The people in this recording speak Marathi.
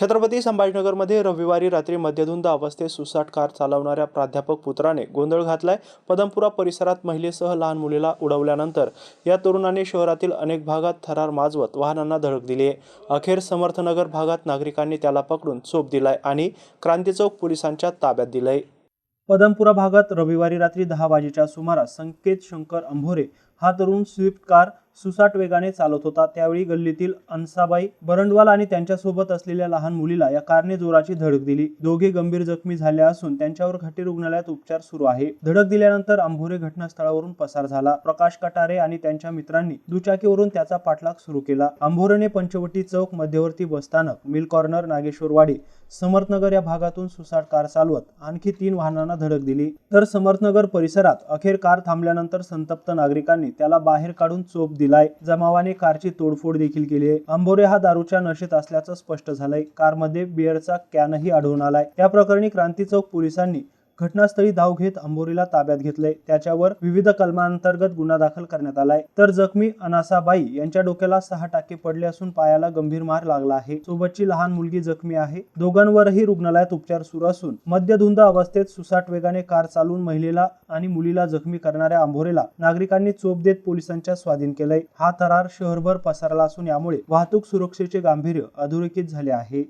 छत्रपती संभाजीनगरमध्ये रविवारी रात्री मध्यधुंद अवस्थेत सुसाट कार चालवणाऱ्या प्राध्यापक पुत्राने गोंधळ घातलाय. पदमपुरा परिसरात महिलेसह लहान मुलीला उडवल्यानंतर या तरुणाने शहरातील अनेक भागात थरार माजवत वाहनांना धडक दिली आहे. अखेर समर्थनगर भागात नागरिकांनी त्याला पकडून चोप दिलाय आणि क्रांतीचौक पोलिसांच्या ताब्यात दिलंय. पदमपुरा भागात रविवारी रात्री दहा वाजेच्या सुमारास संकेत शंकर अंभोरे हा तरुण स्विफ्ट कार सुसाट वेगाने चालत होता. त्यावेळी गल्लीतील अन्साबाई बरंडवाल आणि त्यांच्यासोबत असलेल्या लहान मुलीला या कारने जोराची धडक दिली. दोघे गंभीर जखमी झाले असून त्यांच्यावर घाटी रुग्णालयात उपचार सुरू आहे. धडक दिल्यानंतर अंभोरे घटनास्थळावरून पसार झाला. प्रकाश कटारे आणि त्यांच्या मित्रांनी दुचाकीवरून त्याचा पाठलाग सुरू केला. अंभोरेने पंचवटी चौक मध्यवर्ती बसस्थानक मिल कॉर्नर नागेश्वरवाडी समर्थनगर या भागातून सुसाट कार चालवत आणखी तीन वाहनांना धडक दिली. तर समर्थनगर परिसरात अखेर कार थांबल्यानंतर संतप्त नागरिकांनी त्याला बाहेर काढून चोप दिलाय. जमावाने कारची तोडफोड देखील केली आहे. आंबोरे हा दारूच्या नशेत असल्याचं स्पष्ट झालंय. कारमध्ये बिअरचा कॅनही आढळून आलाय. या प्रकरणी क्रांती चौक पोलिसांनी घटनास्थळी धाव घेत अंबोरीला ताब्यात घेतले त्याच्यावर विविध कलमांतर्गत गुन्हा दाखल करण्यात आलाय. तर जखमी अनासाबाई यांच्या डोक्याला सहा टाके पडले असून पायाला गंभीर मार लागला आहे. सोबतची लहान मुलगी जखमी आहे. दोघांवरही रुग्णालयात उपचार सुरू असून मद्यधुंद अवस्थेत सुसाट वेगाने कार चालवून महिलेला आणि मुलीला जखमी करणाऱ्या आंभोरेला नागरिकांनी चोप देत पोलिसांच्या स्वाधीन केलंय. हा थरार शहरभर पसरला असून यामुळे वाहतूक सुरक्षेचे गांभीर्य अधोरेखित झाले आहे.